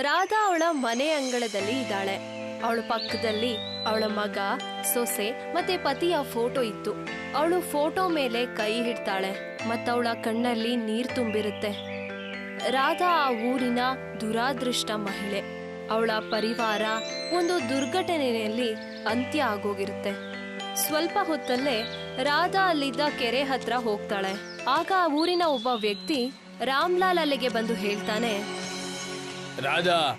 ರಾಧಾ ಅವಳ ಮನೆ ಅಂಗಳದಲ್ಲಿ ಇದ್ದಾಳೆ. ಅವಳ ಪಕ್ಕದಲ್ಲಿ ಅವಳ ಮಗ, ಸೊಸೆ ಮತ್ತೆ ಪತಿಯ ಫೋಟೋ ಇತ್ತು. ಅವಳು ಫೋಟೋ ಮೇಲೆ ಕೈ ಹಿಡ್ತಾಳೆ ಮತ್ತವಳ ಕಣ್ಣಲ್ಲಿ ನೀರ್ ತುಂಬಿರುತ್ತೆ. ರಾಧಾ ಆ ಊರಿನ ದುರಾದೃಷ್ಟ ಮಹಿಳೆ. ಅವಳ ಪರಿವಾರ ಒಂದು ದುರ್ಘಟನೆಯಲ್ಲಿ ಅಂತ್ಯ ಆಗೋಗಿರುತ್ತೆ. ಸ್ವಲ್ಪ ಹೊತ್ತಲ್ಲೇ ರಾಧಾ ಅಲ್ಲಿದ್ದ ಕೆರೆ ಹತ್ರ ಹೋಗ್ತಾಳೆ. ಆಗ ಆ ಊರಿನ ಒಬ್ಬ ವ್ಯಕ್ತಿ ರಾಮ್ಲಾಲ್ ಅಲ್ಲಿಗೆ ಬಂದು ಹೇಳ್ತಾನೆ ರಾಧಾ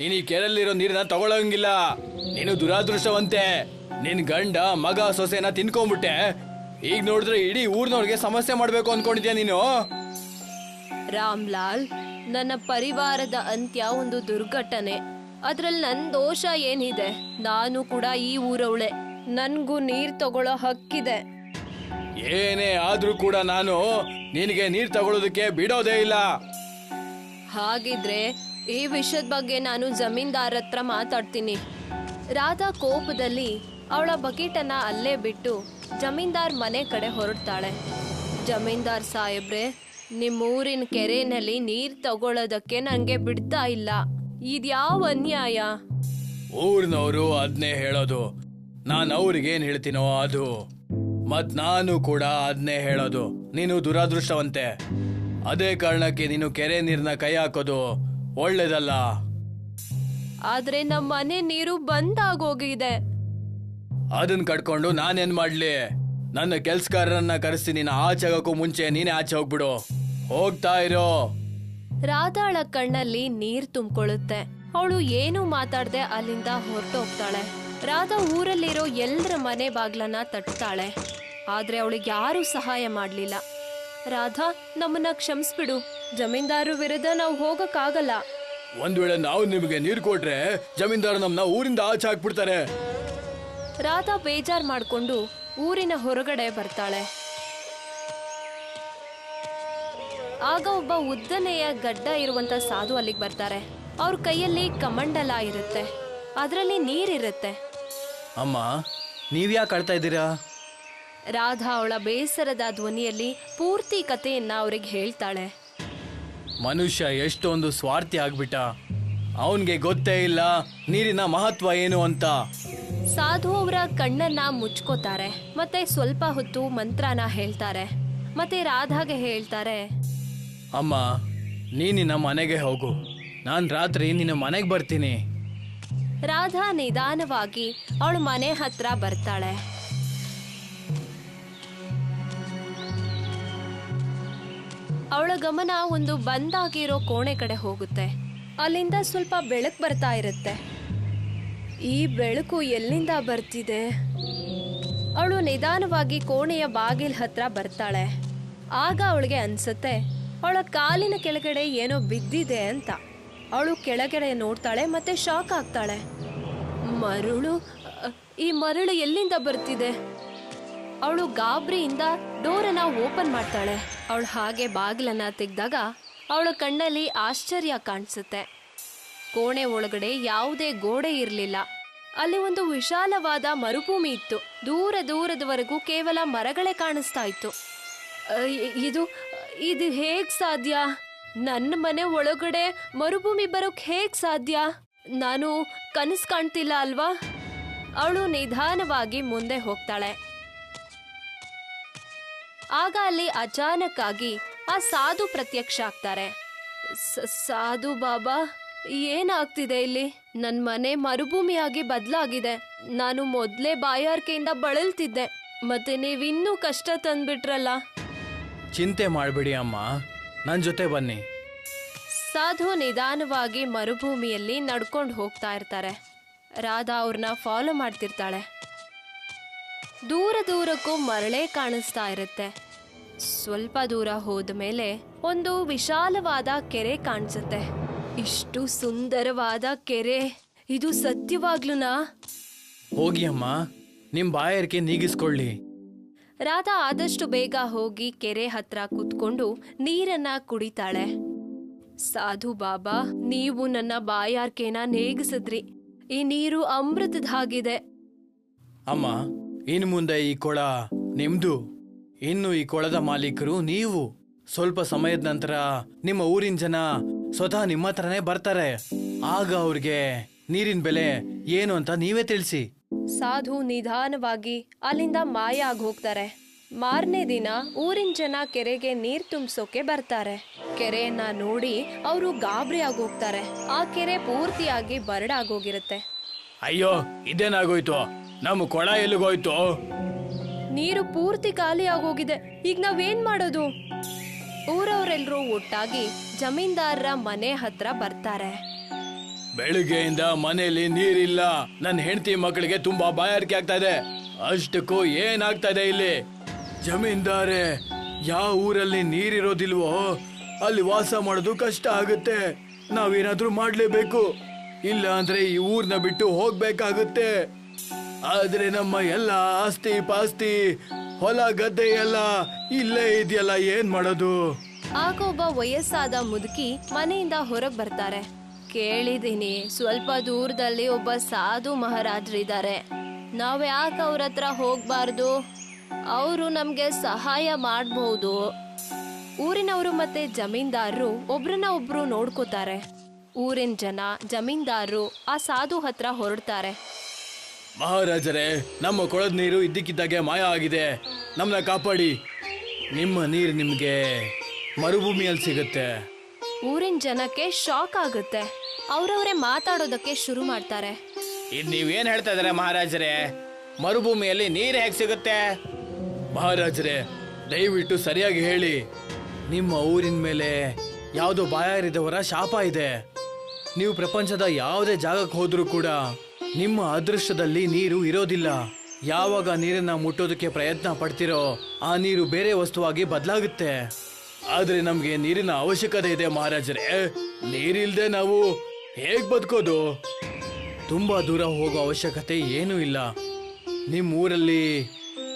ನೀನು ಈ ಕೆರೆಯಲ್ಲಿರೋ ನೀರನ್ನ ತಗೊಳಂಗಿಲ್ಲ ನೀನು ದುರಾದೃಷ್ಟವಂತೆ. ನಿನ್ ಗಂಡ ಮಗ ಸೊಸೆನ ತಿನ್ಕೊಂಡ್ಬಿಟ್ಟೆ. ಈಗ ನೋಡಿದ್ರೆ ಇಡೀ ಊರ್ನವ್ರಿಗೆ ಸಮಸ್ಯೆ ಮಾಡ್ಬೇಕು ಅನ್ಕೊಂಡಿದ್ಯಾ ನೀನು? ರಾಮ್ಲಾಲ್ ನನ್ನ ಪರಿವಾರದ ಅಂತ್ಯ ಒಂದು ದುರ್ಘಟನೆ. ಅದ್ರಲ್ಲಿ ನನ್ ದೋಷ ಏನಿದೆ? ನಾನು ಕೂಡ ಈ ಊರವಳೆ. ನನ್ಗೂ ನೀರ್ ತಗೊಳ್ಳೋ ಹಕ್ಕಿದೆ. ಏನೇ ಆದ್ರೂ ಕೂಡ ನಾನು ನಿನಗೆ ನೀರ್ ತಗೊಳ್ಳೋದಕ್ಕೆ ಬಿಡೋದೇ ಇಲ್ಲ. ಹಾಗಿದ್ರೆ ಈ ವಿಷಯದ ಬಗ್ಗೆ ನಾನು ಜಮೀನ್ದಾರ ಹತ್ರ ಮಾತಾಡ್ತೀನಿ. ರಾಧಾ ಕೋಪದಲ್ಲಿ ಅವಳ ಬಕೀಟನ್ನ ಅಲ್ಲೇ ಬಿಟ್ಟು ಜಮೀನ್ದಾರ್ ಮನೆ ಕಡೆ ಹೊರಡ್ತಾಳೆ. ಜಮೀನ್ದಾರ್ ಸಾಹೇಬ್ರೆ ನಿಮ್ಮೂರಿನ ಕೆರೆನಲ್ಲಿ ನೀರ್ ತಗೊಳ್ಳೋದಕ್ಕೆ ನನಗೆ ಬಿಡ್ತಾ ಇಲ್ಲ. ಇದ್ಯಾವ ಅನ್ಯಾಯ? ಊರ್ನವರು ಅದನ್ನೇ ಹೇಳೋದು. ನಾನು ಅವ್ರಿಗೇನ್ ಹೇಳ್ತೀನೋ ಅದು. ಮತ್ ನಾನು ಕೂಡ ಅದನ್ನೇ ಹೇಳೋದು. ನೀನು ದುರಾದೃಷ್ಟವಂತೆ. ಅದೇ ಕಾರಣಕ್ಕೆ ನೀನು ಕೆರೆ ನೀರನ್ನ ಕೈ ಹಾಕೋದು. ಒಳ್ಳೇದಲ್ಲ. ಆದ್ರೆ ನಮ್ಮ ಮನೆ ನೀರು ಬಂದಾಗೋಗಿದೆ. ಅದನ್ನ ಕಟ್ಕೊಂಡು ನಾನೇನ್ ಮಾಡ್ಲಿ? ನನ್ನ ಕೆಲ್ಸಗಾರರನ್ನ ಕರೆಸಿ ನೀನು ಆಚೆ ಆಗೋಕ್ಕೂ ಮುಂಚೆ ನೀನೇ ಆಚೆ ಹೋಗ್ಬಿಡು. ಹೋಗ್ತಾ ಇರೋ. ರಾಧಾಳ ಕಣ್ಣಲ್ಲಿ ನೀರ್ ತುಂಬಿಕೊಳ್ಳುತ್ತೆ. ಅವಳು ಏನು ಮಾತಾಡದೆ ಅಲ್ಲಿಂದ ಹೊರಟೋಗ್ತಾಳೆ. ರಾಧಾ ಊರಲ್ಲಿರೋ ಎಲ್ಲರ ಮನೆ ಬಾಗ್ಲನ್ನ ತಟ್ತಾಳೆ. ಆದ್ರೆ ಅವಳಿಗೆ ಯಾರೂ ಸಹಾಯ ಮಾಡ್ಲಿಲ್ಲ. ರಾಧಾ ನಮ್ಮನ್ನ ಕ್ಷಮಿಸ್ಬಿಡು. ಜಮೀನ್ದಾರು ವಿರುದ್ಧ ನಾವು ಹೋಗಕ್ಕಾಗಲ್ಲ. ಒಂದ್ ವೇಳೆ ನಾವು ನಿಮಗೆ ನೀರು ಕೊಟ್ರೆ ಜಮೀನ್ದಾರ ನಮ್ಮನ್ನ ಊರಿಂದ ಆಚೆ ಹಾಕ್ಬಿಡ್ತಾರೆ ರಾಧಾ ಬೇಜಾರ್ ಮಾಡ್ಕೊಂಡು ಊರಿನ ಹೊರಗಡೆ ಬರ್ತಾಳೆ. ಆಗ ಒಬ್ಬ ಉದ್ದನೆಯ ಗಡ್ಡ ಇರುವಂತ ಸಾಧು ಅಲ್ಲಿಗೆ ಬರ್ತಾರೆ. ಅವ್ರ ಕೈಯಲ್ಲಿ ಕಮಂಡಲ ಇರುತ್ತೆ. ಅದರಲ್ಲಿ ನೀರಿರುತ್ತೆ. ಅಮ್ಮ ನೀವ್ಯಾಕೆ ಆಡ್ತಾ ಇದ್ದೀರಾ? ರಾಧಾ ಅವಳ ಬೇಸರದ ಧ್ವನಿಯಲ್ಲಿ ಪೂರ್ತಿ ಕಥೆಯನ್ನ ಅವ್ರಿಗೆ ಹೇಳ್ತಾಳೆ. ಮನುಷ್ಯ ಎಷ್ಟೊಂದು ಸ್ವಾರ್ಥಿ ಆಗ್ಬಿಟ್ಟ. ಅವನ್ಗೆ ಗೊತ್ತೇ ಇಲ್ಲ ನೀರಿನ ಮಹತ್ವ ಏನು ಅಂತ. ಸಾಧು ಅವರ ಕಣ್ಣನ್ನ ಮುಚ್ಕೋತಾರೆ ಮತ್ತೆ ಸ್ವಲ್ಪ ಹೊತ್ತು ಮಂತ್ರನ ಹೇಳ್ತಾರೆ. ಮತ್ತೆ ರಾಧಾಗೆ ಹೇಳ್ತಾರೆ ಅಮ್ಮ ನೀ ನಿನ್ನ ಮನೆಗೆ ಹೋಗು. ನಾನು ರಾತ್ರಿ ನಿನ್ನ ಮನೆಗೆ ಬರ್ತೀನಿ. ರಾಧಾ ನಿಧಾನವಾಗಿ ಅವಳ ಮನೆ ಹತ್ರ ಬರ್ತಾಳೆ. ಅವಳ ಗಮನ ಒಂದು ಬಂದಾಗಿರೋ ಕೋಣೆ ಕಡೆ ಹೋಗುತ್ತೆ. ಅಲ್ಲಿಂದ ಸ್ವಲ್ಪ ಬೆಳಕು ಬರ್ತಾ ಇರುತ್ತೆ. ಈ ಬೆಳಕು ಎಲ್ಲಿಂದ ಬರ್ತಿದೆ? ಅವಳು ನಿಧಾನವಾಗಿ ಕೋಣೆಯ ಬಾಗಿಲ್ ಹತ್ರ ಬರ್ತಾಳೆ. ಆಗ ಅವಳಿಗೆ ಅನ್ಸುತ್ತೆ, ಅವಳ ಕಾಲಿನ ಕೆಳಗಡೆ ಏನೋ ಬಿದ್ದಿದೆ ಅಂತ. ಅವಳು ಕೆಳಗಡೆ ನೋಡ್ತಾಳೆ ಮತ್ತೆ ಶಾಕ್ ಆಗ್ತಾಳೆ. ಮರುಳು, ಈ ಮರಳು ಎಲ್ಲಿಂದ ಬರ್ತಿದೆ? ಅವಳು ಗಾಬರಿಯಿಂದ ಡೋರನ್ನ ಓಪನ್ ಮಾಡ್ತಾಳೆ. ಅವಳು ಹಾಗೆ ಬಾಗಿಲನ್ನ ತೆಗೆದಾಗ ಅವಳ ಕಣ್ಣಲ್ಲಿ ಆಶ್ಚರ್ಯ ಕಾಣಿಸುತ್ತೆ. ಕೋಣೆ ಒಳಗಡೆ ಯಾವುದೇ ಗೋಡೆ ಇರಲಿಲ್ಲ. ಅಲ್ಲಿ ಒಂದು ವಿಶಾಲವಾದ ಮರುಭೂಮಿ ಇತ್ತು. ದೂರ ದೂರದವರೆಗೂ ಕೇವಲ ಮರಗಳೇ ಕಾಣಿಸ್ತಾ ಇತ್ತು. ಇದು ಇದು ಹೇಗ್ ಸಾಧ್ಯ? ನನ್ನ ಮನೆ ಒಳಗಡೆ ಮರುಭೂಮಿ ಬರೋಕ್ ಹೇಗ್ ಸಾಧ್ಯ? ನಾನು ಕನಸು ಕಾಣ್ತಿಲ್ಲ ಅಲ್ವಾ? ಅವಳು ನಿಧಾನವಾಗಿ ಮುಂದೆ ಹೋಗ್ತಾಳೆ. ಆಗ ಅಲ್ಲಿ ಅಚಾನಕ್ ಆಗಿ ಆ ಸಾಧು ಪ್ರತ್ಯಕ್ಷ ಆಗ್ತಾರೆ ಸಾಧು ಬಾಬಾ ಏನಾಗ್ತಿದೆ ಇಲ್ಲಿ? ನನ್ ಮನೆ ಮರುಭೂಮಿಯಾಗಿ ಬದಲಾಗಿದೆ. ನಾನು ಮೊದಲೇ ಬಾಯಾರಿಕೆಯಿಂದ ಬಳಲ್ತಿದ್ದೆ. ಮತ್ತೆ ನೀವಿನ್ನೂ ಕಷ್ಟ ತಂದ್ಬಿಟ್ರಲ್ಲ? ಚಿಂತೆ ಮಾಡಬೇಡಿ ಅಮ್ಮ. ನನ್ನ ಜೊತೆ ಬನ್ನಿ. ಸಾಧು ನಿಧಾನವಾಗಿ ಮರುಭೂಮಿಯಲ್ಲಿ ನಡ್ಕೊಂಡು ಹೋಗ್ತಾ ಇರ್ತಾರೆ. ರಾಧಾ ಅವ್ರನ್ನ ಫಾಲೋ ಮಾಡ್ತಿರ್ತಾಳೆ. ದೂರ ದೂರಕ್ಕೂ ಮರಳೆ ಕಾಣಿಸ್ತಾ ಇರುತ್ತೆ. ಸ್ವಲ್ಪ ದೂರ ಹೋದ ಮೇಲೆ ಒಂದು ವಿಶಾಲವಾದ ಕೆರೆ ಕಾಣಿಸುತ್ತೆ. ಇಷ್ಟು ಸುಂದರವಾದ ಕೆರೆ. ಇದು ಸತ್ಯವಾಗ್ಲೂನಾ? ಹೋಗಿ ಅಮ್ಮ. ನಿಮ್ಮ ಬಾಯರ್ಕೆ ನೀಗಿಸ್ಕೊಳ್ಳಿ. ರಾಧಾ ಆದಷ್ಟು ಬೇಗ ಹೋಗಿ ಕೆರೆ ಹತ್ರ ಕೂತ್ಕೊಂಡು ನೀರನ್ನ ಕುಡಿತಾಳೆ. ಸಾಧು ಬಾಬಾ ನೀವು ನನ್ನ ಬಾಯಾರ್ಕೆನ ನೇಗಿಸಿದ್ರಿ. ಈ ನೀರು ಅಮೃತದಾಗಿದೆ ಅಮ್ಮ ಇನ್ನು ಮುಂದೆ ಈ ಕೊಳ ನಿಮ್ದು. ಇನ್ನು ಈ ಕೊಳದ ಮಾಲೀಕರು ನೀವು. ಸ್ವಲ್ಪ ಸಮಯದ ನಂತರ ನಿಮ್ಮ ಊರಿನ ಜನ ಸ್ವತಃ ನಿಮ್ಮ ಹತ್ರನೇ ಬರ್ತಾರೆ. ಆಗ ಅವ್ರಿಗೆ ನೀರಿನ ಬೆಲೆ ಏನು ಅಂತ ನೀವೇ ತಿಳಿಸಿ. ಸಾಧು ನಿಧಾನವಾಗಿ ಅಲ್ಲಿಂದ ಮಾಯ ಆಗಿ ಹೋಗ್ತಾರೆ. ಮಾರನೇ ದಿನ ಊರಿನ ಜನ ಕೆರೆಗೆ ನೀರ್ ತುಂಬಿಸೋಕೆ ಬರ್ತಾರೆ. ಕೆರೆಯನ್ನ ನೋಡಿ ಅವರು ಗಾಬರಿ ಆಗೋಗ್ತಾರೆ ಆ ಕೆರೆ ಪೂರ್ತಿಯಾಗಿ ಬರಡಾಗೋಗಿರುತ್ತೆ ಅಯ್ಯೋ ಇದೇನಾಗೋಯ್ತು? ನಮ್ಮ ಕೊಳ ಎಲ್ಲಿಗೋಯ್ತು? ನೀರು ಪೂರ್ತಿ ಖಾಲಿ ಆಗೋಗಿದೆ. ಈಗ ನಾವೇನ್ ಮಾಡೋದು? ಊರವರೆಲ್ಲರೂ ಒಟ್ಟಾಗಿ ಜಮೀನ್ದಾರರ ಮನೆ ಹತ್ರ ಬರ್ತಾರೆ. ಬೆಳಿಗ್ಗೆಯಿಂದ ಮನೆಯಲ್ಲಿ ನೀರಿಲ್ಲ. ನನ್ನ ಹೆಂಡತಿ ಮಕ್ಕಳಿಗೆ ತುಂಬಾ ಬಾಯಾರಿಕೆ ಆಗ್ತಾ ಇದೆ. ಅಷ್ಟಕ್ಕೂ ಏನಾಗ್ತಾ ಇದೆ ಇಲ್ಲಿ? ಜಮೀನ್ದಾರೆ ಯಾವ ಊರಲ್ಲಿ ನೀರಿರೋದಿಲ್ವೋ ಅಲ್ಲಿ ವಾಸ ಮಾಡೋದು ಕಷ್ಟ ಆಗುತ್ತೆ. ನಾವೇನಾದ್ರೂ ಮಾಡ್ಲೇಬೇಕು. ಇಲ್ಲ ಅಂದ್ರೆ ಈ ಊರ್ನ ಬಿಟ್ಟು ಹೋಗ್ಬೇಕಾಗುತ್ತೆ. ಆದ್ರೆ ನಮ್ಮ ಎಲ್ಲ ಆಸ್ತಿ ಪಾಸ್ತಿ, ಹೊಲ ಗದ್ದೆ ಎಲ್ಲ ಇಲ್ಲೇ ಇದೆಯಲ್ಲ, ಏನ್ ಮಾಡೋದು? ಆಗ ಒಬ್ಬ ವಯಸ್ಸಾದ ಮುದುಕಿ ಮನೆಯಿಂದ ಹೊರಗ್ ಬರ್ತಾರೆ. ಕೇಳಿದೀನಿ ಸ್ವಲ್ಪ ದೂರದಲ್ಲಿ ಒಬ್ಬ ಸಾಧು ಮಹಾರಾಜರಿದ್ದಾರೆ ನಾವ್ ಯಾಕೆ ಅವ್ರ ಹತ್ರ ಹೋಗ್ಬಾರ್ದು? ಅವರು ನಮ್ಗೆ ಸಹಾಯ ಮಾಡಬಹುದು ಊರಿನವರು ಮತ್ತೆ ಜಮೀನ್ದಾರರು ಒಬ್ರನ್ನ ಒಬ್ರು ನೋಡ್ಕೋತಾರೆ. ಊರಿನ ಜನ, ಜಮೀನ್ದಾರರು ಆ ಸಾಧು ಹತ್ರ ಹೊರಡ್ತಾರೆ. ಮಹಾರಾಜರೇ ನಮ್ಮ ಕೊಳದ ನೀರು ಇದ್ದಕ್ಕಿದ್ದಾಗೆ ಮಾಯ ಆಗಿದೆ. ನಮ್ಮನ್ನ ಕಾಪಾಡಿ. ನಿಮ್ಮ ನೀರು ನಿಮಗೆ ಮರುಭೂಮಿಯಲ್ಲಿ ಸಿಗುತ್ತೆ. ಊರಿನ ಜನಕ್ಕೆ ಶಾಕ್ ಆಗುತ್ತೆ. ಅವರವರೇ ಮಾತಾಡೋದಕ್ಕೆ ಶುರು ಮಾಡ್ತಾರೆ. ಇದು ನೀವೇನ್ ಹೇಳ್ತಾ ಇದಾರೆ ಮಹಾರಾಜರೇ? ಮರುಭೂಮಿಯಲ್ಲಿ ನೀರು ಹೇಗೆ ಸಿಗುತ್ತೆ? ಮಹಾರಾಜರೇ ದಯವಿಟ್ಟು ಸರಿಯಾಗಿ ಹೇಳಿ. ನಿಮ್ಮ ಊರಿನ ಮೇಲೆ ಯಾವುದೋ ಬಾಯಾರಿದವರ ಶಾಪ ಇದೆ. ನೀವು ಪ್ರಪಂಚದ ಯಾವುದೇ ಜಾಗಕ್ಕೆ ಹೋದರೂ ಕೂಡ ನಿಮ್ಮ ಅದೃಷ್ಟದಲ್ಲಿ ನೀರು ಇರೋದಿಲ್ಲ. ಯಾವಾಗ ನೀರನ್ನ ಮುಟ್ಟೋದಕ್ಕೆ ಪ್ರಯತ್ನ ಪಡ್ತಿರೋ ಆ ನೀರು ಬೇರೆ ವಸ್ತುವಾಗಿ ಬದಲಾಗುತ್ತೆ. ಆದ್ರೆ ನಮ್ಗೆ ನೀರಿನ ಅವಶ್ಯಕತೆ ಇದೆ ಮಹಾರಾಜರೇ. ನೀರಿಲ್ದೆ ನಾವು ಹೇಗ್ ಬದುಕೋದು? ತುಂಬಾ ದೂರ ಹೋಗೋ ಅವಶ್ಯಕತೆ ಏನೂ ಇಲ್ಲ. ನಿಮ್ಮ ಊರಲ್ಲಿ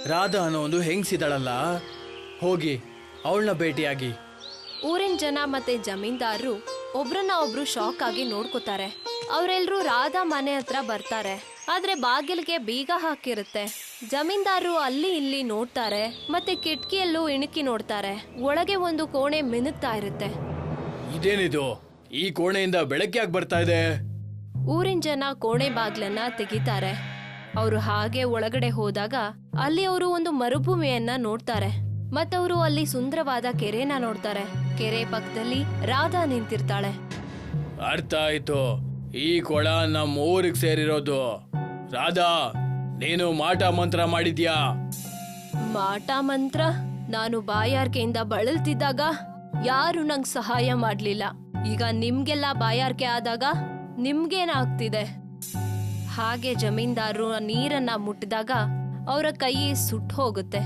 ರಾಧಾ ಅನ್ನೋ ಒಂದು ಹೆಂಗ್ಸಿದಾಳಲ್ಲ? ಹೋಗಿ, ಅವಳನ್ನ ಭೇಟಿಯಾಗಿ. ಊರಿನ ಜನ ಮತ್ತೆ ಜಮೀನ್ದಾರರು ಒಬ್ರನ್ನ ಒಬ್ರು ಶಾಕ್ ಆಗಿ ನೋಡ್ಕೋತಾರೆ. ಅವರೆಲ್ಲರೂ ರಾಧಾ ಮನೆ ಹತ್ರ ಬರ್ತಾರೆ. ಆದ್ರೆ ಬಾಗಿಲಿಗೆ ಬೀಗ ಹಾಕಿರುತ್ತೆ. ಜಮೀನ್ದಾರರು ಅಲ್ಲಿ ಇಲ್ಲಿ ನೋಡ್ತಾರೆ ಮತ್ತೆ ಕಿಟಕಿಯಲ್ಲೂ ಇಣುಕಿ ನೋಡ್ತಾರೆ. ಒಳಗೆ ಒಂದು ಕೋಣೆ ಮಿನುಗ್ತಾ ಇರುತ್ತೆ. ಇದೇನಿದು? ಈ ಕೋಣೆಯಿಂದ ಬೆಳಗ್ಗೆ ಯಾಕೆ ಬರ್ತಾ ಇದೆ? ಊರಿನ ಜನ ಕೋಣೆ ಬಾಗ್ಲನ್ನ ತೆಗಿತಾರೆ. ಅವರು ಹಾಗೆ ಒಳಗಡೆ ಹೋದಾಗ ಅಲ್ಲಿ ಅವರು ಒಂದು ಮರುಭೂಮಿಯನ್ನ ನೋಡ್ತಾರೆ. ಮತ್ತವರು ಅಲ್ಲಿ ಸುಂದರವಾದ ಕೆರೆನ ನೋಡ್ತಾರೆ. ಕೆರೆ ಪಕ್ಕದಲ್ಲಿ ರಾಧಾ ನಿಂತಿರ್ತಾಳೆ. ಅರ್ಥ ಆಯ್ತು. ಈ ಕೊಳ ನಮ್ಮ ಊರಿಗೆ ಸೇರಿರೋದು. ರಾಧಾ ನೀನು ಮಾಟ ಮಂತ್ರ ಮಾಡಿದ್ಯಾ? ಮಾಟ ಮಂತ್ರ? ನಾನು ಬಾಯಾರ್ಕೆಯಿಂದ ಬಳಲ್ತಿದ್ದಾಗ ಯಾರು ನಂಗೆ ಸಹಾಯ ಮಾಡ್ಲಿಲ್ಲ. ಈಗ ನಿಮ್ಗೆಲ್ಲ ಬಾಯಾರ್ಕೆ ಆದಾಗ ನಿಮ್ಗೇನಾಗ್ತಿದೆ? ಹಾಗೆ ಜಮೀನ್ದಾರರು ನೀರನ್ನ ಮುಟ್ಟಿದಾಗ ಅವರ ಕೈ ಸುಟ್ಟು ಹೋಗುತ್ತೆ.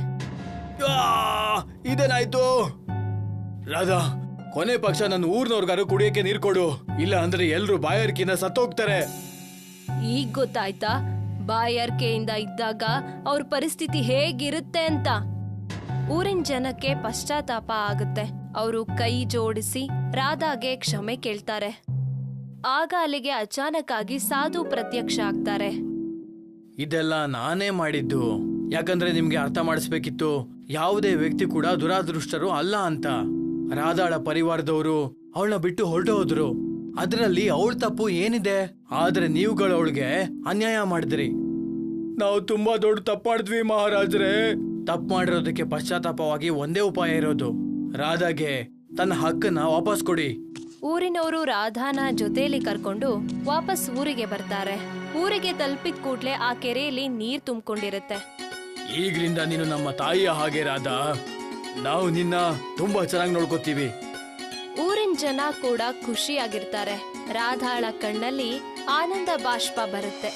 ಇದೇನಾಯ್ತು? ರಾಧಾ ಕೊನೆ ಪಕ್ಷ ನನ್ನ ಊರ್ನವ್ರಿಗಾರು ಕುಡಿಯಕ್ಕೆ ನೀರ್ ಕೊಡು. ಇಲ್ಲ ಅಂದ್ರೆ ಎಲ್ರು ಬಾಯಾರಿಕೆಯಿಂದ ಸತ್ತೋಗ್ತಾರೆ. ಈಗ ಗೊತ್ತಾಯ್ತಾ? ಬಾಯಾರಿಕೆಯಿಂದ ಇದ್ದಾಗ ಅವ್ರ ಪರಿಸ್ಥಿತಿ ಹೇಗಿರುತ್ತೆ ಅಂತ? ಊರಿನ ಜನಕ್ಕೆ ಪಶ್ಚಾತ್ತಾಪ ಆಗುತ್ತೆ. ಅವರು ಕೈ ಜೋಡಿಸಿ ರಾಧಾಗೆ ಕ್ಷಮೆ ಕೇಳ್ತಾರೆ. ಆಗ ಅಲ್ಲಿಗೆ ಅಚಾನಕ್ ಆಗಿ ಸಾಧು ಪ್ರತ್ಯಕ್ಷ ಆಗ್ತಾರೆ. ಇದೆಲ್ಲ ನಾನೇ ಮಾಡಿದ್ದು. ಯಾಕಂದ್ರೆ ನಿಮ್ಗೆ ಅರ್ಥ ಮಾಡಿಸ್ಬೇಕಿತ್ತು. ಯಾವುದೇ ವ್ಯಕ್ತಿ ಕೂಡ ದುರಾದೃಷ್ಟರು ಅಲ್ಲ ಅಂತ. ರಾಧಾಳ ಪರಿವಾರದವರು ಅವಳನ್ನ ಬಿಟ್ಟು ಹೊರಟು ಹೋದ್ರು ಅದರಲ್ಲಿ ಅವಳ ತಪ್ಪು ಏನಿದೆ? ಆದ್ರೆ ನೀವುಗಳು ಅವಳಿಗೆ ಅನ್ಯಾಯ ಮಾಡಿದ್ರಿ. ನಾವು ತುಂಬಾ ದೊಡ್ಡ ತಪ್ಪಾಡಿದ್ವಿ ಮಹಾರಾಜ್ರೆ. ತಪ್ಪು ಮಾಡಿರೋದಕ್ಕೆ ಪಶ್ಚಾತ್ತಾಪವಾಗಿ ಒಂದೇ ಉಪಾಯ ಇರೋದು. ರಾಧಾಗೆ ತನ್ನ ಹಕ್ಕನ್ನ ವಾಪಸ್ ಕೊಡಿ. ಊರಿನವರು ರಾಧಾನ ಜೊತೆಯಲ್ಲಿ ಕರ್ಕೊಂಡು ವಾಪಸ್ ಊರಿಗೆ ಬರ್ತಾರೆ. ಊರಿಗೆ ತಲುಪಿದ ಕೂಡ್ಲೆ ಆ ಕೆರೆಯಲ್ಲಿ ನೀರ್ ತುಂಬಿಕೊಂಡಿರುತ್ತೆ. ಈಗ್ಲಿಂದ ನೀನು ನಮ್ಮ ತಾಯಿಯ ಹಾಗೆ ರಾಧಾ. ನಾವು ನಿನ್ನ ತುಂಬಾ ಚೆನ್ನಾಗಿ ನೋಡ್ಕೋತೀವಿ. ಊರಿನ ಜನ ಕೂಡ ಖುಷಿಯಾಗಿರ್ತಾರೆ. ರಾಧಾಳ ಕಣ್ಣಲ್ಲಿ ಆನಂದ ಬಾಷ್ಪ ಬರುತ್ತೆ.